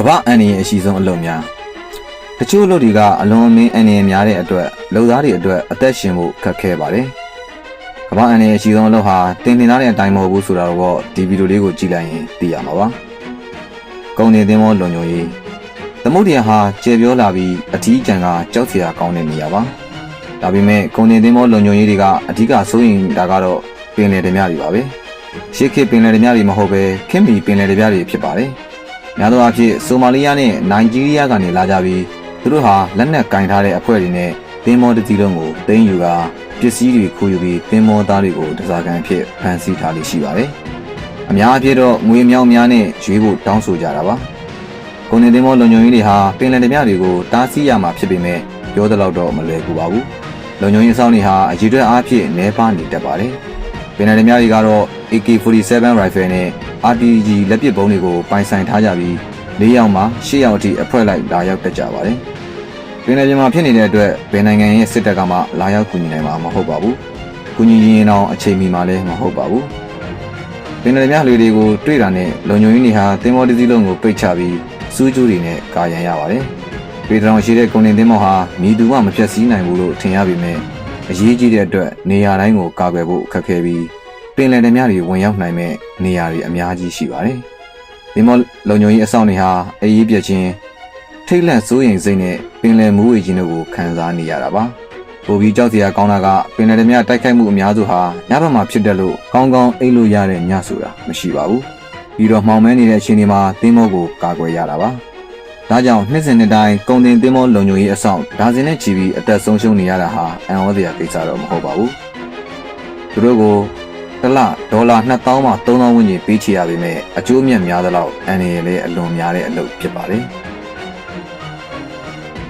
ကမ္ဘာအန်ဒီရဲ့အရှိဆုံးအလုပ်များတချို့အလုပ်တွေကအလွန်အမင်းအန်ဒီများတဲ့အတွက်လုပ်သားတွေအတွက်အသက်ရှင်ဖို့ခက်ခဲပါတယ်ကမ္ဘာအန်ဒီရဲ့အရှိဆုံးအလုပ်ဟာတင်တင်သားတဲ့အတိုင်းမဟုတ်ဘူးဆိုတာတော့ဒီဗီဒီယိုလေးကိုကြည့်လိုက်ရင်သိရမှာပါကုန်နေသင်းမောလွန်ညုံရေးသမုဒ္ဒရာဟာကျေပြောလာပြီးအထီးကျန်ကကြောက်စရာကောင်းတဲ့နေရာပါဒါပေမဲ့ကုန်နေသင်းမောလွန်ညုံရေးတွေကအဓိကစိုးရင်တာကတော့ပင်လယ်ဓမြတွေပါပဲရှေးခေတ်ပင်လယ်ဓမြတွေမဟုတ်ပဲခင်မီပင်လယ်ဓမြတွေဖြစ်ပါတယ် များသောအားဖြင့်ဆိုမာလီယာနဲ့နိုင်ဂျီးရီးယားကနေလာကြပြီးသူတို့ဟာလက်နက်ကင်ထားတဲ့အဖွဲ့တွေနဲ့သင်းမောတစ်စီးလုံးကိုသိမ်းယူကာပစ္စည်းတွေခိုးယူပြီးသင်းမောသားတွေကိုတစားကန်အဖြစ်ဖမ်းဆီးထားလိရှိပါတယ်အများအပြည့်တော့ငွေမြောက်များနဲ့ရွေးဖို့တောင်းဆိုကြတာပါကုန်နေသင်းမောလုံခြုံရေးတွေဟာပင်လယ်ဓမြတွေကိုတားဆီးရမှာဖြစ်ပေမဲ့ပြောသလောက်တော့မလွယ်ကူပါဘူးလုံခြုံရေးအစောင့်တွေဟာအရေးအတွက်အားဖြင့်နှဲပါနေတတ်ပါတယ် ပင်လယ်ဓမြတွေကတော့ AK47 rifle နဲ့ RPG လက်ပစ်ဗုံးတွေကိုပိုင်ဆိုင်ထားကြပြီး၄ယောက်မှ၈ယောက်အထိအဖွဲ့လိုက်လာရောက်တက်ကြပါတယ်။ပင်လယ်ပြင်မှာဖြစ်နေတဲ့အတွက်ဘယ်နိုင်ငံရဲ့စစ်တပ်ကမှလာရောက်ကူညီနိုင်မှာမဟုတ်ပါဘူး။ကူညီရင်တော့အချိန်မီမှလည်းမဟုတ်ပါဘူး။ပင်လယ်မြလှေတွေကိုတွေ့တာနဲ့လုံခြုံရေးတွေဟာသင်္ဘောတစ်စီးလုံးကိုပိတ်ချပြီးစူးကျူးတွေနဲ့ကာရန်ရပါတယ်။ပေတရောင်ရှိတဲ့ကုန်တင်သင်္ဘောဟာမိသူမှမဖြတ်စည်းနိုင်ဘူးလို့ထင်ရပေမဲ့ အရေးကြီးတဲ့အတွက်နေရာတိုင်းကိုကာကွယ်ဖို့အခက်ခဲပြီးပင်လယ်ဓမြတွေဝင်ရောက်နိုင်မဲ့နေရာတွေအများကြီးရှိပါတယ်။ဒီမောလုံခြုံရေးအဆောင်တွေဟာအရေးပြချင်းထိတ်လန့်စိုးရိမ်စိတ်နဲ့ပင်လယ်မူးဝေခြင်းတို့ကိုခံစားနေရတာပါ။ပိုပြီးကြောက်စရာကောင်းတာကပင်လယ်ဓမြတိုက်ခိုက်မှုအများစုဟာညဘက်မှာဖြစ်တဲ့လို့ကောင်းကောင်းအိပ်လို့ရတဲ့ညဆိုတာမရှိပါဘူး။ပြီးတော့မှောင်မဲနေတဲ့အချိန်တွေမှာသင်းမောကိုကာကွယ်ရတာပါ။ ဒါကြောင့်နှစ်စဉ်နှစ်တိုင်းကုန်တင်သင်းမောလုံခြုံရေးအဆောင်ဒါဇင်နဲ့ချီပြီးအသက်ဆုံးရှုံးနေရတာဟာအံ့ဩစရာကိစ္စတော့မဟုတ်ပါဘူး။သူတို့ကိုတစ်လဒေါ်လာ2000မှ3000ဝန်းကျင်ပေးချေရပေမဲ့အကျိုးအမြတ်များသလောက်အန်ရည်လည်းအလွန်များတဲ့အလုပ်ဖြစ်ပါတယ်။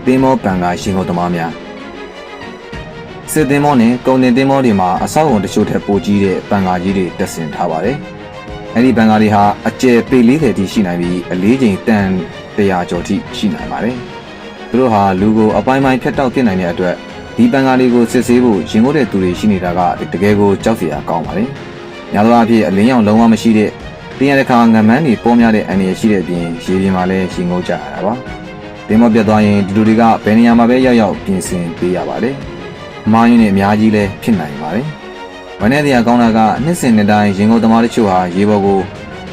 သင်းမောပံကရှင်ကုန်သမားများစစ်သင်းမောနဲ့ကုန်တင်သင်းမောတွေမှာအဆောက်အုံတချို့ထက်ပိုကြီးတဲ့ပံကာကြီးတွေတက်ဆင်ထားပါတယ်။အဲဒီပံကာတွေဟာအကျယ်ပေ40ထိရှိနိုင်ပြီးအလေးချိန်တန် 100ကျော်ထိရှိနိုင်ပါတယ်။သူတို့ဟာလူကိုအပိုင်းပိုင်းဖြတ်တောက်ဖြစ်နိုင်တဲ့အတွက်ဒီပန်ကားလေးကိုစစ်ဆေးဖို့ရင်ငုတ်တဲ့သူတွေရှိနေတာကတကယ်ကိုကြောက်စရာကောင်းပါတယ်။ညာသောအဖြစ်အလင်းရောင်လုံးဝမရှိတဲ့တင်ရတဲ့ခါငမန်းတွေပေါ်များတဲ့အန္တရာယ်ရှိတဲ့အပြင်ရေပြင်မှာလည်းရင်ငုတ်ကြရတာပါ။တင်မပြတ်သွားရင်ဒီလူတွေကဘယ်နေရာမှာပဲရောက်ရောက်ပြင်ဆင်ပေးရပါတယ်။အမားရင်းတွေအများကြီးလည်းဖြစ်နိုင်ပါတယ်။ဝမ်းနဲ့တရားကောင်းတာကနှစ်စဉ်နှစ်တိုင်းရင်ငုတ်သမားတို့ချို့ဟာရေပေါ်ကို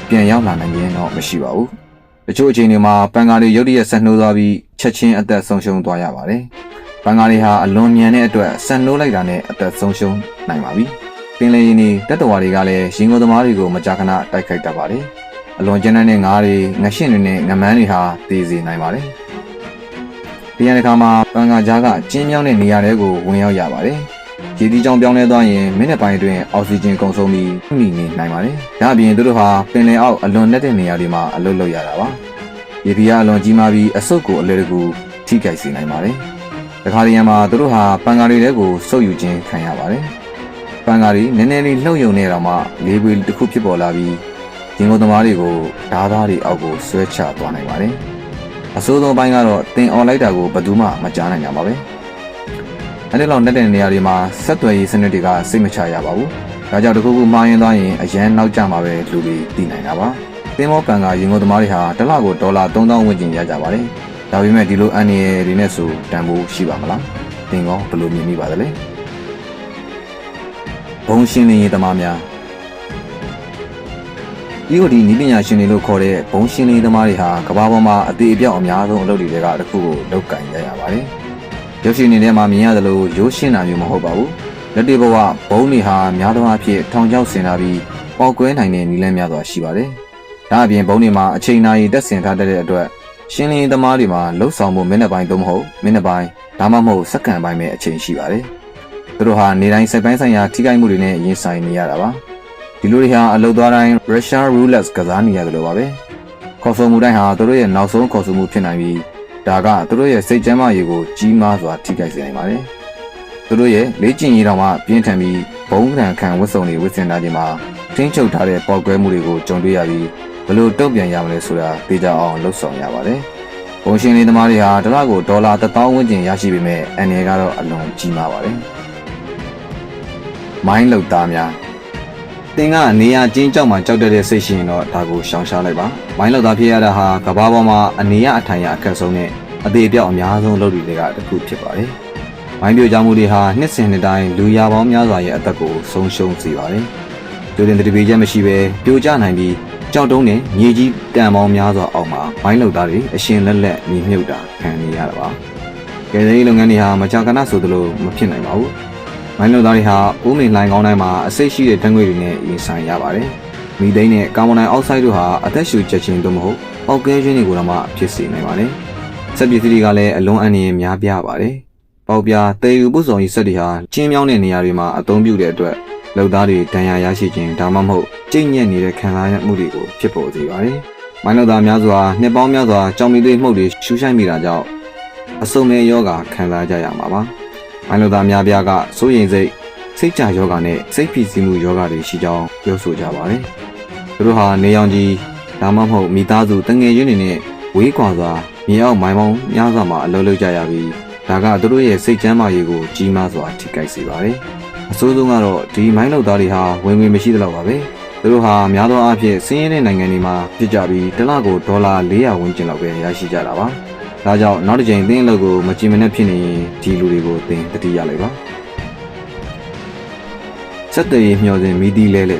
ပြန်ရောက်လာနိုင်ရင်တော့မရှိပါဘူး။ တချို့အချိန်တွေမှာပန်ကားတွေရုတ်တရက်ဆက်နှိုးသွားပြီးချက်ချင်းအသက်ဆုံးရှုံးသွားရပါတယ်။ဘန်ကာရီဟာအလွန်မြန်တဲ့အတွက်ဆန်နိုးလိုက်တာနဲ့အသက်ဆုံးရှုံးနိုင်ပါပြီ။ပင်လယ်ရင်းတွေတက်တော်တွေကလည်းရင်ကုန်သမားတွေကိုမကြာခဏတိုက်ခိုက်တတ်ပါတယ်။အလွန်ကျန်းတဲ့ငါးတွေငရှင်းတွေနဲ့ငမန်းတွေဟာတည်စေနိုင်ပါတယ်။ဒီရန်တစ်ခါမှာဘန်ကာကြားကကျင်းမြောင်းတဲ့နေရာတွေကိုဝင်ရောက်ရပါတယ်။ ရေဒီကြောင်ပြောင်းလဲသွားရင်မိနစ်ပိုင်းအတွင်းအောက်ဆီဂျင်ကုန်ဆုံးပြီးမိနေနိုင်ပါတယ်။ဒါအပြင်သူတို့ဟာပင်လယ်အောက်အလွန်နဲ့တဲ့နေရာတွေမှာအလုပ်လုပ်ရတာပါ။ရေဒီယာအလွန်ကြီးမားပြီးအဆုတ်ကိုအလဲတကူထိခိုက်စေနိုင်ပါတယ်။တခါတရံမှာသူတို့ဟာပန်ကာရီတွေကိုစုပ်ယူခြင်းခံရပါတယ်။ပန်ကာရီနည်းနည်းလေးလှုပ်ယုံနေတော့မှလေးပွေတစ်ခုဖြစ်ပေါ်လာပြီးရင်ကုန်သမားတွေကိုဓားသားတွေအောက်ကိုဆွဲချသွားနိုင်ပါတယ်။အဆိုးဆုံးပိုင်းကတော့တင်អော်လိုက်တာကိုဘယ်သူမှမကြားနိုင်ကြပါပဲ။ အဲဒီလောက်နဲ့တဲ့နေရာတွေမှာဆက်သွယ်ရေးစနစ်တွေကစိတ်မချရပါဘူး။ဒါကြောင့်တခုခုမှားရင်သွားရင်အရန်နောက်ကျမှာပဲလူတွေသိနိုင်တာပါ။သင်းမောပန်ကရင်ကုန်သမားတွေဟာတစ်လကိုဒေါ်လာ3000ဝန်းကျင်ရကြပါတယ်။ဒါပေမဲ့ဒီလိုအန်ရယ်တွေနဲ့ဆိုတန်ဖိုးရှိပါမလားသင်ကောဘယ်လိုမြင်မိပါသလဲဘုံရှင်းလင်းရေးသမားများဒီကိုဒီနီးပညာရှင်တွေလို့ခေါ်တဲ့ဘုံရှင်းလင်းသမားတွေဟာကမ္ဘာပေါ်မှာအသေးအပြောက်အများဆုံးအလုပ်တွေကတခုကိုလောက်ကင်ရရပါတယ် ရုပ်ရှင်တွေထဲမှာမြင်ရသလိုရိုးရှင်းတာမျိုးမဟုတ်ပါဘူးလက်တွေ့ဘဝဘုံတွေဟာများသောအားဖြင့်ထောင်ချောက်ဆင်လာပြီးပေါက်ကွဲနိုင်တဲ့နည်းလမ်းများစွာရှိပါတယ်ဒါအပြင်ဘုံတွေမှာအချိန်နာရီတက်ဆင်ထားတဲ့အတွက်ရှင်းလင်းသမားတွေမှာလှုပ်ဆောင်မှုမိနစ်ပိုင်းသို့မဟုတ်မိနစ်ပိုင်းဒါမှမဟုတ်စက္ကန့်ပိုင်းပဲအချိန်ရှိပါတယ်။သူတို့ဟာနေတိုင်းစိတ်ပိုင်းဆိုင်ရာထိခိုက်မှုတွေနဲ့ရင်ဆိုင်နေရတာပါ။ဒီလိုတွေဟာအလုပ်သွားတိုင်း Russian roulette ကစားနေရတယ်လို့ပါပဲ။ခေါ်ဆိုမှုတိုင်းဟာသူတို့ရဲ့နောက်ဆုံးခေါ်ဆိုမှုဖြစ်နိုင်ပြီး ဒါကသူတို့ရဲ့စိတ်ကျမ်းမာရေးကိုကြီးမားစွာထိခိုက်စေနိုင်ပါတယ်။သူတို့ရဲ့လေ့ကျင့်ရေးတော်မှပြင်းထန်ပြီးဘုံကံခံဝတ်စုံတွေဝတ်ဆင်ထားခြင်းမှာထင်းချုပ်ထားတဲ့ပေါက်ကွဲမှုတွေကိုကြုံတွေ့ရပြီးဘလို့တုံ့ပြန်ရမလဲဆိုတာသိကြအောင်လှုပ်ဆောင်ရပါတယ်။ဘုံရှင်လေးသမားတွေဟာတစ်လကိုဒေါ်လာ1000ဝန်းကျင်ရရှိပေမဲ့အန်ရကတော့အလွန်ကြီးမားပါတယ်။မိုင်းလောက်သားများ သင်ကနေရချင်းကြောက်မှကြောက်တတ်တဲ့စိတ်ရှိရင်တော့ဒါကိုရှောင်ရှားလိုက်ပါ။မိုင်းလောက်သားဖြစ်ရတာဟာကဘာပေါ်မှာအနေရအထိုင်ရအခက်ဆုံးနဲ့အသေးအပြောက်အများဆုံးလုပ်တွေကတစ်ခုဖြစ်ပါတယ်။မိုင်းပြိုကြမှုတွေဟာနှစ်စဉ်နှစ်တိုင်းလူရပေါင်းများစွာရဲ့အသက်ကိုဆုံးရှုံးစေပါတယ်။ကျိုးတင်တတိပေချက်မရှိဘဲပြိုကျနိုင်ပြီးကြောက်တုံးနဲ့မြေကြီးတန်ပေါင်းများစွာအောက်မှာမိုင်းလောက်သားတွေအရှင်လက်လက်မြေမြုပ်တာခံနေရတာပါ။ကယ်ဆယ်ရေးလုပ်ငန်းတွေဟာမကြာခဏဆိုသလိုမဖြစ်နိုင်ပါဘူး။ မိုင်းလုံသားတွေဟာဥမင်လိုင်းကောင်းတိုင်းမှာအစိတ်ရှိတဲ့တံငွေတွေနဲ့ရင်ဆိုင်ရပါတယ်။မီသိန်းနဲ့ကာဗွန်ဒိုင်အောက်ဆိုက်တို့ဟာအသက်ရှူချက်ချင်းတို့မဟုတ်အောက်ကဲခြင်းတွေကိုတော့မှဖြစ်စေနိုင်ပါတယ်။စက်ပစ္စည်းတွေကလည်းအလွန်အန္တရာယ်များပြားပါတယ်။ပေါက်ပြားတေယူပုစုံကြီးစက်တွေဟာကျင်းမြောင်းတဲ့နေရာတွေမှာအသုံးပြုတဲ့အတွက်လုံသားတွေဒဏ်ရာရရှိခြင်းဒါမှမဟုတ်ကျိတ်ညက်နေတဲ့ခံစားမှုတွေကိုဖြစ်ပေါ်စေပါတယ်။မိုင်းလုံသားများစွာနှစ်ပေါင်းများစွာကြောင်မီသွေးမှုတ်တွေရှူဆိုင်မိတာကြောင့်အဆုံမဲ့ယောဂခံစားကြရမှာပါ။ မိုင်းလူသားများပြားကစိုးရိမ်စိတ်စိတ်ကြယောဂနဲ့စိတ်ဖိစီးမှုယောဂတွေရှိကြောင်းပြောဆိုကြပါတယ်။သူတို့ဟာနေရောင်ကြီးဒါမှမဟုတ်မိသားစုတငယ်ချင်းတွေနဲ့ဝေးကွာစွာမြေအောက်မိုင်းပေါင်းများစွာမှာအလုပ်လုပ်ကြရပြီးဒါကသူတို့ရဲ့စိတ်ချမ်းသာရေးကိုကြီးမားစွာထိခိုက်စေပါတယ်။အဆိုးဆုံးကတော့ဒီမိုင်းလူသားတွေဟာဝင်ငွေမရှိသလောက်ပါပဲ။သူတို့ဟာများသောအားဖြင့်စင်းရဲတဲ့နိုင်ငံတွေမှာဖြစ်ကြပြီးတစ်လကိုဒေါ်လာ400ဝန်းကျင်လောက်ပဲရရှိကြတာပါ။ ဒါကြောင့်နောက်တစ်ချိန်သင်းအလုပ်ကိုမကြည်မနဲ့ဖြစ်နေရင်ဒီလူတွေကိုသင်တတိရလိုက်ပါစက်တရေမျှော်စဉ်မိသီးလဲလဲ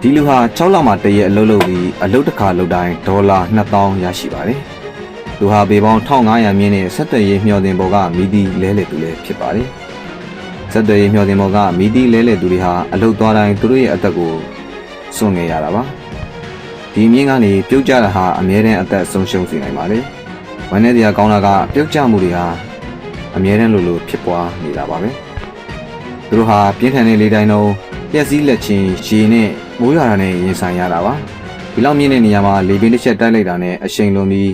ဒီလူဟာ6လမှတရက်အလုပ်လုပ်ပြီးအလုပ်တစ်ခါလုပ်တိုင်းဒေါ်လာ2000ရရှိပါတယ်သူဟာပေပေါင်း1500မြင်းနဲ့စက်တရေမျှော်စဉ်ပေါ်ကမိသီးလဲလဲသူလည်းဖြစ်ပါတယ်စက်တရေမျှော်စဉ်ပေါ်ကမိသီးလဲလဲသူတွေဟာအလုပ်သွားတိုင်းသူတို့ရဲ့အသက်ကိုစွန့်ငယ်ရတာပါဒီမြင်းကနေပြုတ်ကျတာဟာအမြဲတမ်းအသက်ဆုံးရှုံးစေနိုင်ပါတယ်။ ဝမ်းနဲ့တရားကောင်းတာကပြုတ်ကျမှုတွေဟာအမြဲတမ်းလိုလိုဖြစ်ပွားနေတာပါပဲသူတို့ဟာပြင်းထန်တဲ့လေတိုင်းလုံးပျက်စီးလက်ချင်းရေနဲ့မိုးရွာတာနဲ့ရင်ဆိုင်ရတာပါဒီလောက်မြင့်တဲ့နေရာမှာလေပင်တစ်ချက်တိုက်လိုက်တာနဲ့အရှိန်လွန်ပြီး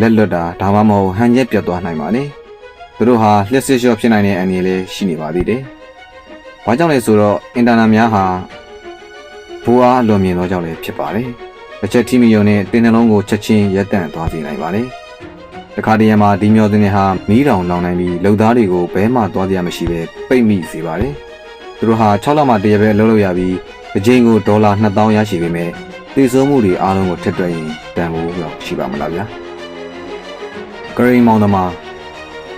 လက်လွတ်တာဒါမှမဟုတ်ဟန်ချက်ပြတ်သွားနိုင်ပါလေသူတို့ဟာလျှက်စစ်လျှော့ဖြစ်နိုင်တဲ့အနေနဲ့လည်းရှိနေပါသေးတယ်ဘာကြောင့်လဲဆိုတော့အင်တာနက်များဟာဘူအားအလွန်မြင်သောကြောင့်လည်းဖြစ်ပါတယ် တစ်ချက်ထိမီယုံနဲ့တင်နှလုံးကိုချက်ချင်းရက်တန့်သွားစေနိုင်ပါတယ်တခါတည်းမှာဒီမျောတင်တွေဟာမီးတောင်လောင်နိုင်ပြီးလုံသားတွေကိုဘဲမှသွားကြရမရှိပဲပိတ်မိစေပါတယ်သူတို့ဟာ6လမှတရပဲအလုပ်လုပ်ရပြီးအချိန်ကိုဒေါ်လာ2000ရရှိပေမဲ့ပြည်စုံမှုတွေအားလုံးကိုထက်တွက်ရင်တန်ဖိုးတော့ရှိပါမလားဗျာဂရိမောင်သမား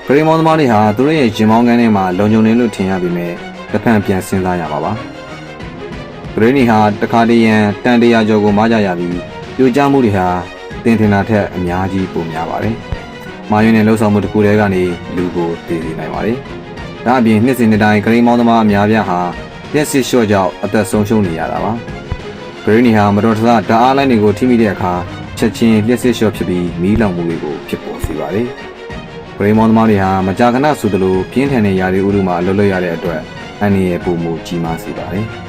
ဂရိမောင်သမားတွေဟာသူတို့ရဲ့ဂျင်မောင်းကန်းထဲမှာလုံခြုံနေလို့ထင်ရပေမဲ့တစ်ဖက်ပြန်စဉ်းစားရပါပါ ဂရိနီဟာတခါတည်းရန်တန်တရာကျော်ကိုမားကြရပြီးပြိုကျမှုတွေဟာတင်ထင်တာထက်အများကြီးပိုများပါတယ်မာယွန်းနဲ့လှုပ်ဆောင်မှုတစ်ခုတည်းကနေလူကိုတည်စေနိုင်ပါတယ်ဒါအပြင်နှစ်စဉ်နှစ်တိုင်းဂရိမောင်သမားအများပြားဟာလက်စစ်လျှော့ကြောင့်အသက်ဆုံးရှုံးနေရတာပါဂရိနီဟာမတော်တဆဓာတ်အားလိုင်းတွေကိုထိမိတဲ့အခါချက်ချင်းလက်စစ်လျှော့ဖြစ်ပြီးမီးလောင်မှုတွေကိုဖြစ်ပေါ်စေပါတယ်ဂရိမောင်သမားတွေဟာမကြာခဏဆိုသလိုပြင်းထန်တဲ့ຢာတွေဥဒုမှာအလုပ်လုပ်ရတဲ့အတွက်အန္တရာယ်ပုံမူကြီးမားစေပါတယ်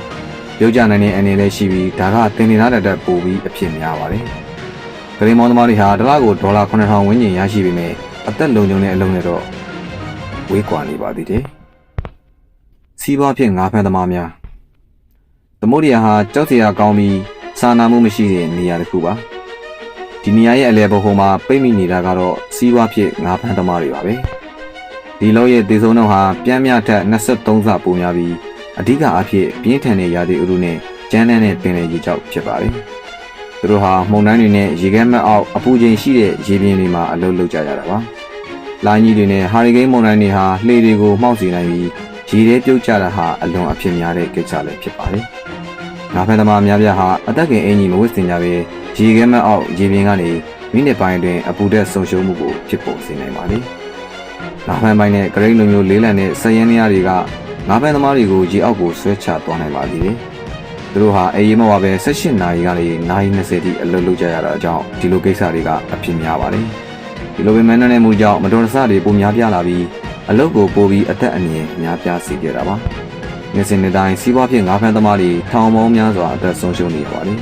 ပြုတ်ကျနိုင်တဲ့အနေနဲ့ရှိပြီးဒါကတင်နေရတဲ့အတွက်ပိုပြီးအဖြစ်များပါတယ်ဂရိမောင်သမားတွေဟာတစ်လကိုဒေါ်လာ9000ဝန်းကျင်ရရှိပေမဲ့အသက်လုံခြုံတဲ့အလုံးနဲ့တော့ဝေးကွာနေပါသေးတယ်စီးပွားဖြစ်ငါးဖမ်းသမားများသမုဒ္ဒရာဟာကြောက်စရာကောင်းပြီးစာနာမှုမရှိတဲ့နေရာတစ်ခုပါဒီနေရာရဲ့အလဲဘုံမှာပိတ်မိနေတာကတော့စီးပွားဖြစ်ငါးဖမ်းသမားတွေပါပဲဒီလောရဲ့ဒေဆုံးနှုန်းဟာပြန်မြထက်23ဆပိုများပြီး အဓိကအဖြစ်ပြင်းထန်တဲ့ရာသီဥတုနဲ့ကျန်းတဲ့ပင်လယ်ရေကြောက်ဖြစ်ပါတယ်။သူတို့ဟာမုန်တိုင်းတွေနဲ့ရေခဲမက်အောက်အပူချိန်ရှိတဲ့ရေပြင်တွေမှာအလုပ်လုပ်ကြရတာပါ။လိုင်းကြီးတွေနဲ့ဟာရီကိန်းမုန်တိုင်းတွေဟာလှေတွေကိုမှောက်စေနိုင်ပြီးရေထဲပြုတ်ကျတာဟာအလွန်အဖြစ်များတဲ့ကိစ္စလည်းဖြစ်ပါတယ်။ငါးဖက်သမားများပြားဟာအသက်ခင်အင်ကြီးမဝတ်ဆင်ကြဘဲရေခဲမက်အောက်ရေပြင်ကနေမိနစ်ပိုင်းတွင်အပူတက်ဆုံရှုံမှုကိုဖြစ်ပေါ်စေနိုင်ပါလေ။ငါးဖက်ပိုင်းနဲ့ဂရိတ်လိုမျိုးလေးလံတဲ့စရင်းနေရာတွေက ငါးဖက်သမားတွေကိုရေအောက်ကိုဆွဲချသွားနိုင်ပါသေးတယ်။သူတို့ဟာအေးမဝပဲ18နာရီကနေနာရီ20တိအလုပ်လုပ်ကြရတာကြောင့်ဒီလိုကိစ္စတွေကအဖြစ်များပါတယ်။ဒီလိုပင်မနဲ့မှုကြောင့်မတော်တဆတွေပုံများပြားလာပြီးအလုပ်ကိုပိုပြီးအသက်အန္တရာယ်များပြားစေခဲ့တာပါ။နေ့စဉ်နေ့တိုင်းစီးပွားဖြစ်ငါးဖက်သမားတွေထောင်ပေါင်းများစွာအသက်ဆုံးရှုံးနေပါလေ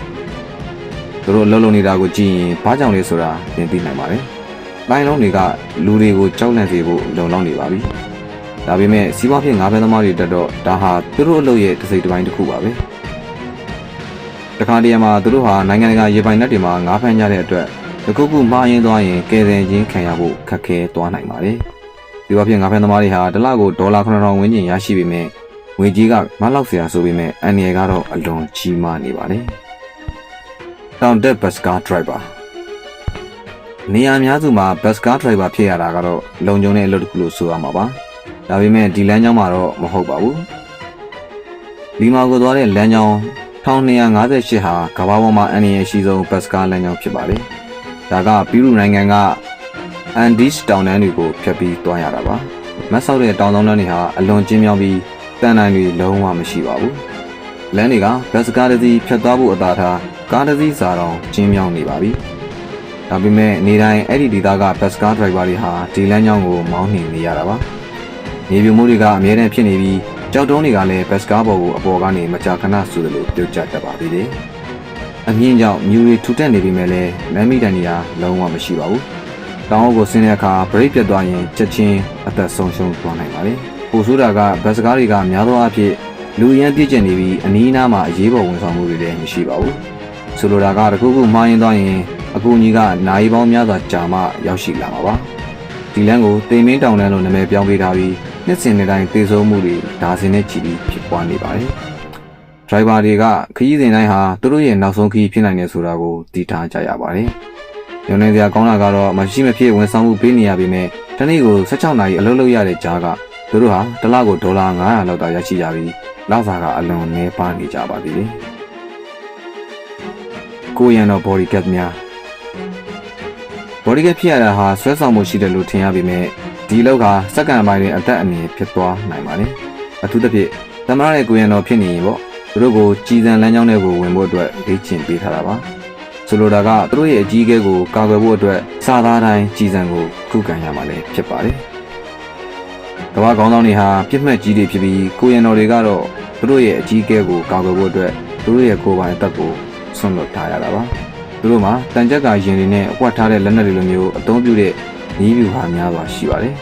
။သူတို့အလုပ်လုပ်နေတာကိုကြည့်ရင်ဘာကြောင့်လဲဆိုတာသင်သိနိုင်ပါတယ်။တိုင်းလုံးတွေကလူတွေကိုကြောက်လန့်စေဖို့လုံလောက်နေပါပြီ။ ။ဒါပေမဲ့စီးပွားဖြစ်ငါးဘန်းသမားတွေတက်တော့ဒါဟာသူတို့အလုပ်ရဲ့တစ်စိတ်တစ်ပိုင်းတစ်ခုပါပဲ။တခါတရံမှာသူတို့ဟာနိုင်ငံတကာရေပိုင်နက်တွေမှာငါးဖမ်းကြတဲ့အတွက်တခုခုမှားရင်းသွားရင်ကယ်ဆယ်ခြင်းခံရဖို့ခက်ခဲသွားနိုင်ပါတယ်။ဒီဘက်ပြင်ငါးဖမ်းသမားတွေဟာတစ်လကိုဒေါ်လာ9000ဝန်းကျင်ရရှိပေမဲ့ငွေကြီးကမလောက်စရာဆိုပေမဲ့အန်ရယ်ကတော့အလွန်ကြီးမားနေပါတယ်။တောင်တက်ဘတ်စကားဒရိုက်ဘာနေရာအများစုမှာဘတ်စကားဒရိုက်ဘာဖြစ်ရတာကတော့လုံခြုံတဲ့အလုပ်တစ်ခုလို့ဆိုရမှာပါ။ ဒါပေမဲ့ဒီလမ်းကြောင်းမှာတော့မဟုတ်ပါဘူးလီမာကိုသွားတဲ့လမ်းကြောင်း1258ဟာကမ္ဘာပေါ်မှာအန်ရယ်ရှိဆုံးဘတ်စကားလမ်းကြောင်းဖြစ်ပါတယ်ဒါကပီရူနိုင်ငံကအန်ဒီစ်တောင်တန်းတွေကိုဖျက်ပြီးသွားရတာပါမတ်ဆောက်တဲ့တောင်တောင်တန်းတွေဟာအလွန်ကျဉ်းမြောင်းပြီးတန်တိုင်းတွေလုံးဝမရှိပါဘူးလမ်းတွေကဘတ်စကားတစ်စီးဖြတ်သွားဖို့အသာထားကားတစ်စီးစာတော့ကျဉ်းမြောင်းနေပါပြီဒါပေမဲ့နေတိုင်းအဲ့ဒီဒေသကဘတ်စကားဒရိုက်ဘာတွေဟာဒီလမ်းကြောင်းကိုမောင်းနှင်နေရတာပါ နေပြမှုတွေကအများနဲ့ဖြစ်နေပြီးကြောက်တုံးတွေကလည်းဘတ်စကားဘော်ကိုအပေါ်ကနေမကြာခဏဆိုသလိုပြုတ်ကျတတ်ပါသေးတယ်အမြင့်ကြောင့်မြူတွေထူထပ်နေပြီမဲ့လည်းလမ်းမိတန်တွေကလုံးဝမရှိပါဘူး။တောင်အုပ်ကိုဆင်းတဲ့အခါဘရိတ်ပြတ်သွားရင်ချက်ချင်းအသက်ဆုံးရှုံးသွားနိုင်ပါတယ်။ပိုဆိုးတာကဘတ်စကားတွေကများသောအားဖြင့်လူရန်ပြည့်ကျက်နေပြီးအနီးအနားမှာအရေးပေါ်ဝန်ဆောင်မှုတွေလည်းမရှိပါဘူး။ဆိုလိုတာကတခုခုမှားရင်သွားရင်အကူအညီကနိုင်ပေါင်းများစွာကြာမှရောက်ရှိလာမှာပါ။ဒီလမ်းကိုတိမ်မင်းတောင်တန်းလို့နာမည်ပြောင်းပေးထားပြီး နှစ်စဉ်နှစ်တိုင်းသေဆုံးမှုတွေဒါဇင်နဲ့ချီပြီးဖြစ်ပွားနေပါတယ်။ဒရိုင်ဘာတွေကခရီးစဉ်တိုင်းဟာသူတို့ရဲ့နောက်ဆုံးခရီးဖြစ်နိုင်တယ်ဆိုတာကိုသိထားကြရပါတယ်။ညနေစရာကောင်းတာကတော့မရှိမဖြစ်ဝန်ဆောင်မှုပေးနေရပေမဲ့တနေ့ကို16နာရီအလုပ်လုပ်ရတဲ့ကြားကသူတို့ဟာတစ်လကိုဒေါ်လာ900လောက်သာရရှိကြပြီးလစာကအလွန်နည်းပါးနေကြပါသေးတယ်။ကိုရန်တော့ body cat များ body cat ဖြစ်ရတာဟာဆွဲဆောင်မှုရှိတယ်လို့ထင်ရပေမဲ့ ဒီလောက်ကစက္ကန့်ပိုင်းတွင်အသက်အန္တရာယ်ဖြစ်သွားနိုင်ပါတယ်။အထူးသဖြင့်သမရရဲ့ကိုရန်တော်ဖြစ်နေရင်ပေါ့သူတို့ကိုကြည်စံလမ်းကြောင်းတွေကိုဝင်ဖို့အတွက်လေ့ကျင့်ပေးထားတာပါဆိုလိုတာကသူတို့ရဲ့အကြီးအကဲကိုကာကွယ်ဖို့အတွက်စာသားတိုင်းကြည်စံကိုခုခံရမှာလည်းဖြစ်ပါတယ်ကမ္ဘာကောင်းဆောင်တွေဟာပြစ်မှတ်ကြီးတွေဖြစ်ပြီးကိုရန်တော်တွေကတော့သူတို့ရဲ့အကြီးအကဲကိုကာကွယ်ဖို့အတွက်သူတို့ရဲ့ကိုယ်ပိုင်အသက်ကိုဆွန့်လွတ်ထားရတာပါသူတို့မှာတန်ကြက်ကရင်တွေနဲ့အကွက်ထားတဲ့လက်နက်တွေလိုမျိုးအသုံးပြုတဲ့ နည်းဗျူဟာများစွာရှိပါတယ်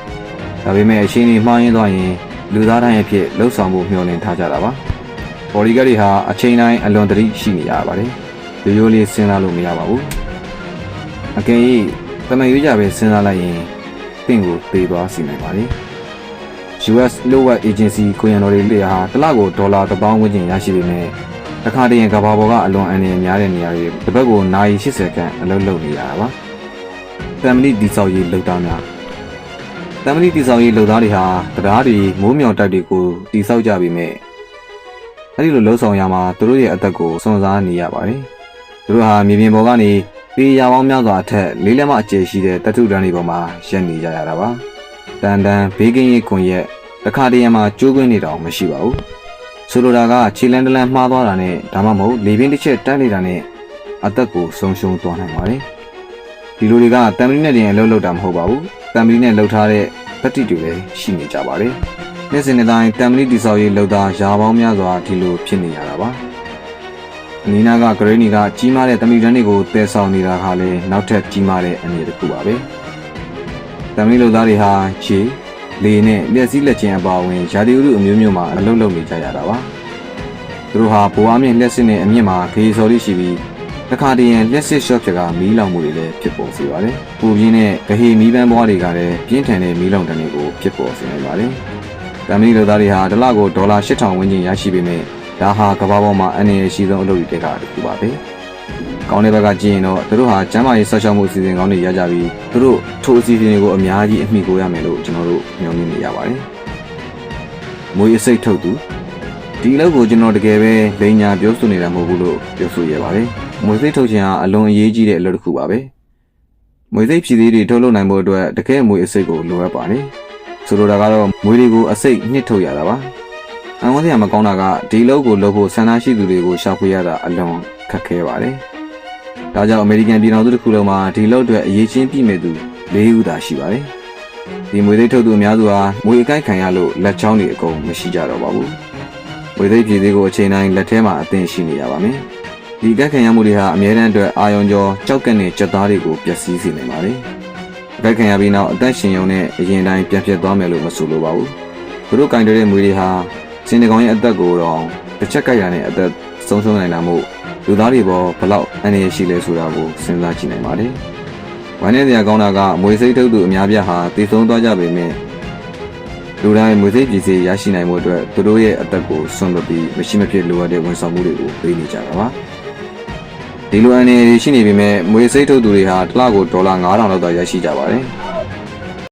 ဒါပေမဲ့အချိန်ကြီးမှားရင်းသွားရင်လူသားတိုင်းအဖြစ်လှုပ်ဆောင်ဖို့မျှော်လင့်ထားကြတာပါဘော်ဒီဂတ်တွေဟာအချိန်တိုင်းအလွန်တရိရှိနေရပါတယ်။ရိုးရိုးလေးစဉ်းစားလို့မရပါဘူး။အကယ်၍တမန်ရွေးကြပဲစဉ်းစားလိုက်ရင်တင့်ကိုပေးသွားစီနိုင်ပါလေ။ US Lowell Agency ကိုရန်တော်တွေလေဟာတစ်လကိုဒေါ်လာ1000ဝန်းကျင်ရရှိပေမဲ့တစ်ခါတည်းရင်ကဘာပေါ်ကအလွန်အန္တရာယ်များတဲ့နေရာတွေတစ်ပတ်ကိုနာရီ80ခန့်အလုပ်လုပ်နေရတာပါ။ Family ဒီဆောက်ရေးလုပ်သားများတမ်မလီတိဆောက်ရေးလုပ်သားတွေဟာတရားတွေမိုးမြောင်တိုက်တွေကိုတိဆောက်ကြပေမဲ့အဲ့ဒီလိုလှုပ်ဆောင်ရမှာသူတို့ရဲ့အသက်ကိုစွန့်စားနေရပါတယ်။သူတို့ဟာမြေပြင်ပေါ်ကနေပေရာပေါင်းများစွာအထက်လေးလက်မအကျယ်ရှိတဲ့တထုတန်းတွေပေါ်မှာရက်နေကြရတာပါ။တန်တန်ဘေးကင်းရေးကွန်ရက်တစ်ခါတည်းမှာကျိုးကွင်းနေတောင်မရှိပါဘူး။ဆိုလိုတာကခြေလန်းတလန်းမှားသွားတာနဲ့ဒါမှမဟုတ်လေပြင်းတစ်ချက်တိုက်နေတာနဲ့အသက်ကိုဆုံးရှုံးသွားနိုင်ပါတယ်။ ဒီလိုတွေကတမ်မလီနဲ့တင်အလုပ်လုပ်တာမဟုတ်ပါဘူး။တမ်မလီနဲ့လှုပ်ထားတဲ့ပက်တိတွေလည်းရှိနေကြပါတယ်။နေ့စဉ်နေ့တိုင်းတမ်မလီတိဆောက်ရေးလှုပ်သားရာပေါင်းများစွာဒီလိုဖြစ်နေရတာပါ။အနီးနားကဂရိနီကကြီးမားတဲ့တမီတန်းတွေကိုတည်ဆောင်နေတာဟာလည်းနောက်ထပ်ကြီးမားတဲ့အနေတစ်ခုပါပဲ။တမ်မလီလှုပ်သားတွေဟာခြေလေနဲ့လက်စည်းလက်ကျင်အပါအဝင်ယာဒီဥရုအမျိုးမျိုးမှာအလုပ်လုပ်နေကြရတာပါ။သူတို့ဟာဘိုးအားမြင့်လက်စစ်နဲ့အမြင့်မှာခေစော်လေးရှိပြီး တခါတည်းရင်လက်စစ်ရှော့ဖြက်ကမီးလောင်မှုတွေလည်းဖြစ်ပေါ်စေပါတယ်။ပူပြင်းတဲ့ဂဟေမီးပန်းပွားတွေကလည်းပြင်းထန်တဲ့မီးလောင်တန်းတွေကိုဖြစ်ပေါ်စေနိုင်ပါတယ်။တမ်မီလူသားတွေဟာတစ်လကိုဒေါ်လာ8000ဝန်းကျင်ရရှိပေမဲ့ဒါဟာကမ္ဘာပေါ်မှာအနေရရှိဆုံးအလုပ်တွေတက်ကတစ်ခုပါပဲ။ကောင်းတဲ့ဘက်ကကြည့်ရင်တော့သူတို့ဟာကျန်းမာရေးဆောက်ရှောက်မှုအစီအစဉ်ကောင်းတွေရကြပြီးသူတို့ထိုအစီအစဉ်တွေကိုအများကြီးအမိကိုရမယ်လို့ကျွန်တော်တို့မျှော်လင့်နေရပါတယ်။မွေးအစိတ်ထုတ်သူဒီအလုပ်ကိုကျွန်တော်တကယ်ပဲလိန်ညာပြောဆိုနေတာမဟုတ်ဘူးလို့ပြောဆိုရပါတယ်။ မွေးစိတ်ထုတ်ခြင်းဟာအလွန်အရေးကြီးတဲ့အလုပ်တစ်ခုပါပဲ။မွေးစိတ်ဖြည့်သေးတွေထုတ်လုပ်နိုင်ဖို့အတွက်တကယ်မွေးအစိတ်ကိုလိုအပ်ပါတယ်။ဆိုလိုတာကတော့မွေတွေကိုအစိတ်နှစ်ထုတ်ရတာပါအံဝန်းစရာမကောင်းတာကဒီလုပ်ကိုလုပ်ဖို့ဆန္ဒရှိသူတွေကိုရှာဖွေရတာအလွန်ခက်ခဲပါတယ်ဒါကြောင့်အမေရိကန်ပြည်ထောင်စုတစ်ခုလုံးမှာဒီလုပ်အတွက်အရေးချင်းပြည့်မဲ့သူ၄ဦးသာရှိပါတယ်ဒီမွေသိထုတ်သူအများစုဟာမွေအကိုက်ခံရလို့လက်ချောင်းတွေအကုန်မရှိကြတော့ပါဘူးမွေသိပြည်သေးကိုအချိန်တိုင်းလက်ထဲမှာအသင့်ရှိနေရပါမယ် ဒီကက်ခံရမှုတွေဟာအများတန်းအတွက်အာယုံကျော်ကြောက်ကက်နဲ့ကြက်သားတွေကိုပျက်စီးစေနိုင်ပါတယ်ဗက်ခံရပြီးနောက်အသက်ရှင်ရုံနဲ့အရင်တိုင်းပြန်ဖြစ်သွားမယ်လို့မဆိုလိုပါဘူး။သူတို့ကင်တဲ့မွေတွေဟာစင်တကောင်ရဲ့အသက်ကိုတော့တစ်ချက်ကြိုက်ရတဲ့အသက်ဆုံးရှုံးနိုင်တာမို့လူသားတွေပေါ်ဘလောက်အနေရရှိလဲဆိုတာကိုစဉ်းစားကြည့်နိုင်ပါတယ်။ဝမ်းနဲ့တရားကောင်းတာကမွေစိတ်ထုတ်သူအများပြားဟာတည်ဆုံးသွားကြပေမဲ့လူတိုင်းမွေစိတ်ပြည်စီရရှိနိုင်မှုအတွက်သူတို့ရဲ့အသက်ကိုဆွန့်လွတ်ပြီးမရှိမဖြစ်လိုအပ်တဲ့ဝန်ဆောင်မှုတွေကိုပေးနေကြတာပါ ဒီလိုအနေတွေရှိနေပေမဲ့မွေစိတ်ထုတ်သူတွေဟာတစ်လကိုဒေါ်လာ9000လောက်သာရရှိကြပါတယ်